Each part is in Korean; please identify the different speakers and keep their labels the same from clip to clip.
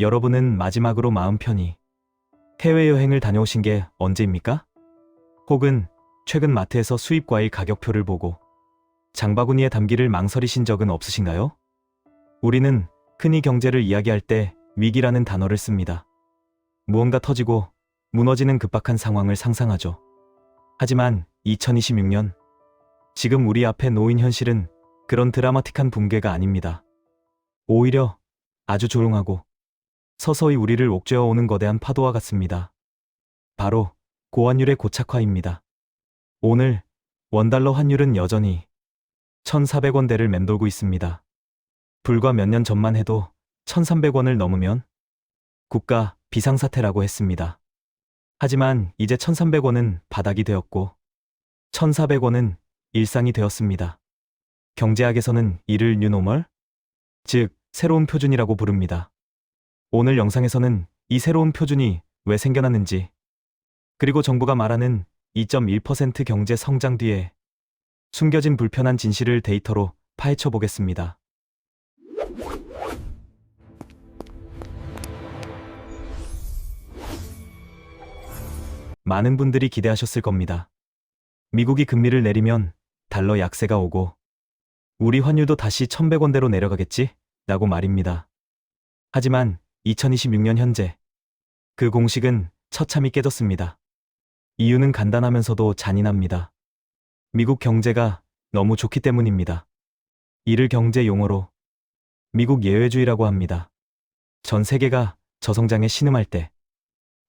Speaker 1: 여러분은 마지막으로 마음 편히 해외여행을 다녀오신 게 언제입니까? 혹은 최근 마트에서 수입 과일 가격표를 보고 장바구니에 담기를 망설이신 적은 없으신가요? 우리는 흔히 경제를 이야기할 때 위기라는 단어를 씁니다. 무언가 터지고 무너지는 급박한 상황을 상상하죠. 하지만 2026년 지금 우리 앞에 놓인 현실은 그런 드라마틱한 붕괴가 아닙니다. 오히려 아주 조용하고 서서히 우리를 옥죄어 오는 거대한 파도와 같습니다. 바로 고환율의 고착화입니다. 오늘 원달러 환율은 여전히 1,400원대를 맴돌고 있습니다. 불과 몇 년 전만 해도 1,300원을 넘으면 국가 비상사태라고 했습니다. 하지만 이제 1,300원은 바닥이 되었고 1,400원은 일상이 되었습니다. 경제학에서는 이를 뉴노멀, 즉 새로운 표준이라고 부릅니다. 오늘 영상에서는 이 새로운 표준이 왜 생겨났는지, 그리고 정부가 말하는 2.1% 경제 성장 뒤에 숨겨진 불편한 진실을 데이터로 파헤쳐 보겠습니다. 많은 분들이 기대하셨을 겁니다. 미국이 금리를 내리면 달러 약세가 오고 우리 환율도 다시 1100원대로 내려가겠지? 라고 말입니다. 하지만 2026년 현재 그 공식은 처참히 깨졌습니다. 이유는 간단하면서도 잔인합니다. 미국 경제가 너무 좋기 때문입니다. 이를 경제 용어로 미국 예외주의라고 합니다. 전 세계가 저성장에 신음할 때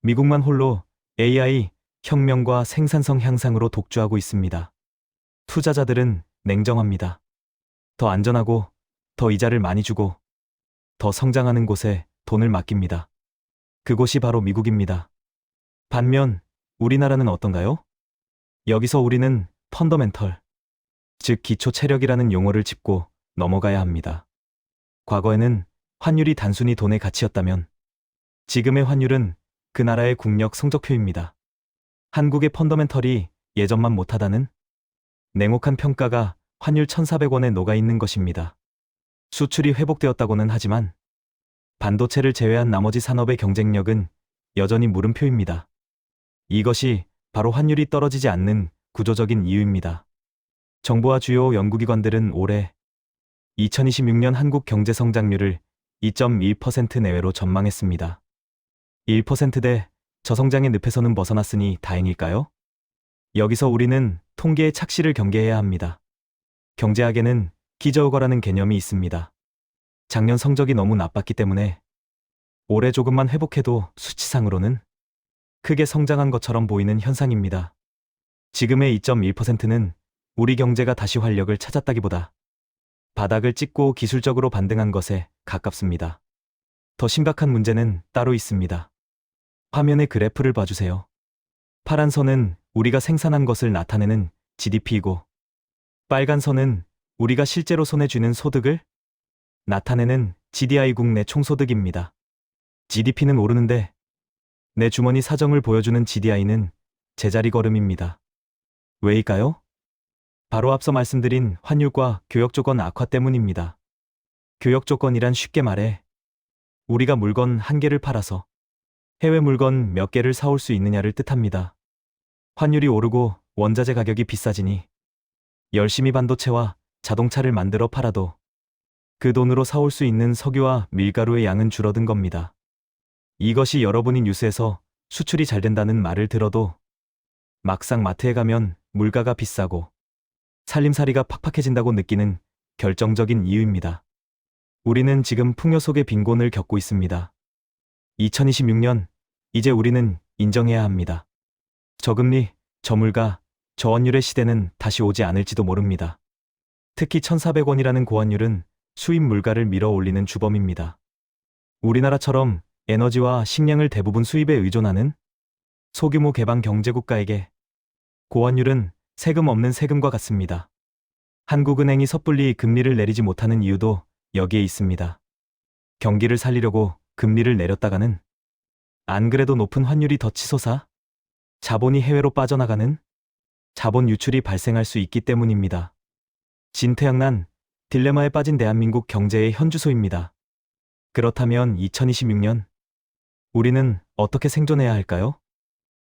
Speaker 1: 미국만 홀로 AI 혁명과 생산성 향상으로 독주하고 있습니다. 투자자들은 냉정합니다. 더 안전하고 더 이자를 많이 주고 더 성장하는 곳에 돈을 맡깁니다. 그곳이 바로 미국입니다. 반면 우리나라는 어떤가요? 여기서 우리는 펀더멘털, 즉 기초 체력이라는 용어를 짚고 넘어가야 합니다. 과거에는 환율이 단순히 돈의 가치였다면 지금의 환율은 그 나라의 국력 성적표입니다. 한국의 펀더멘털이 예전만 못하다는 냉혹한 평가가 환율 1,400원에 녹아 있는 것입니다. 수출이 회복되었다고는 하지만 반도체를 제외한 나머지 산업의 경쟁력은 여전히 물음표입니다. 이것이 바로 환율이 떨어지지 않는 구조적인 이유입니다. 정부와 주요 연구기관들은 올해 2026년 한국 경제 성장률을 2.1% 내외로 전망했습니다. 1%대 저성장의 늪에서는 벗어났으니 다행일까요? 여기서 우리는 통계의 착시를 경계해야 합니다. 경제학에는 기저우거라는 개념이 있습니다. 작년 성적이 너무 나빴기 때문에 올해 조금만 회복해도 수치상으로는 크게 성장한 것처럼 보이는 현상입니다. 지금의 2.1%는 우리 경제가 다시 활력을 찾았다기보다 바닥을 찍고 기술적으로 반등한 것에 가깝습니다. 더 심각한 문제는 따로 있습니다. 화면의 그래프를 봐주세요. 파란 선은 우리가 생산한 것을 나타내는 GDP이고, 빨간 선은 우리가 실제로 손에 쥐는 소득을 나타내는 GDI 국내 총소득입니다. GDP는 오르는데 내 주머니 사정을 보여주는 GDI는 제자리 걸음입니다. 왜일까요? 바로 앞서 말씀드린 환율과 교역 조건 악화 때문입니다. 교역 조건이란 쉽게 말해 우리가 물건 한 개를 팔아서 해외 물건 몇 개를 사올 수 있느냐를 뜻합니다. 환율이 오르고 원자재 가격이 비싸지니 열심히 반도체와 자동차를 만들어 팔아도 그 돈으로 사올 수 있는 석유와 밀가루의 양은 줄어든 겁니다. 이것이 여러분이 뉴스에서 수출이 잘 된다는 말을 들어도 막상 마트에 가면 물가가 비싸고 살림살이가 팍팍해진다고 느끼는 결정적인 이유입니다. 우리는 지금 풍요 속의 빈곤을 겪고 있습니다. 2026년, 이제 우리는 인정해야 합니다. 저금리, 저물가, 저원율의 시대는 다시 오지 않을지도 모릅니다. 특히 1,400원이라는 고환율은 수입 물가를 밀어 올리는 주범입니다. 우리나라처럼 에너지와 식량을 대부분 수입에 의존하는 소규모 개방 경제국가에게 고환율은 세금 없는 세금과 같습니다. 한국은행이 섣불리 금리를 내리지 못하는 이유도 여기에 있습니다. 경기를 살리려고 금리를 내렸다가는 안 그래도 높은 환율이 더 치솟아 자본이 해외로 빠져나가는 자본 유출이 발생할 수 있기 때문입니다. 진퇴양난 딜레마에 빠진 대한민국 경제의 현주소입니다. 그렇다면 2026년 우리는 어떻게 생존해야 할까요?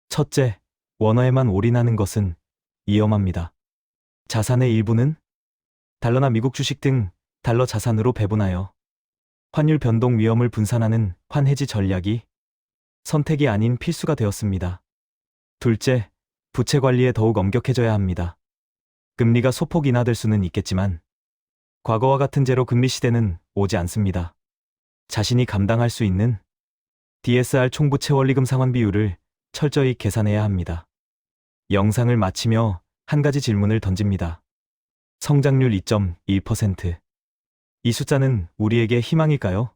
Speaker 1: 첫째, 원화에만 올인하는 것은 위험합니다. 자산의 일부는 달러나 미국 주식 등 달러 자산으로 배분하여 환율 변동 위험을 분산하는 환해지 전략이 선택이 아닌 필수가 되었습니다. 둘째, 부채 관리에 더욱 엄격해져야 합니다. 금리가 소폭 인하될 수는 있겠지만 과거와 같은 제로 금리 시대는 오지 않습니다. 자신이 감당할 수 있는 DSR 총부채 원리금 상환 비율을 철저히 계산해야 합니다. 영상을 마치며 한 가지 질문을 던집니다. 성장률 2.1%. 이 숫자는 우리에게 희망일까요?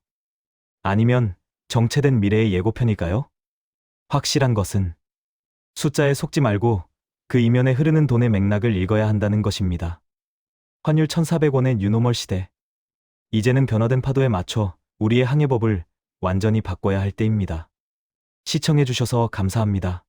Speaker 1: 아니면 정체된 미래의 예고편일까요? 확실한 것은 숫자에 속지 말고 그 이면에 흐르는 돈의 맥락을 읽어야 한다는 것입니다. 환율 1,400원의 뉴노멀 시대. 이제는 변화된 파도에 맞춰 우리의 항해법을 완전히 바꿔야 할 때입니다. 시청해주셔서 감사합니다.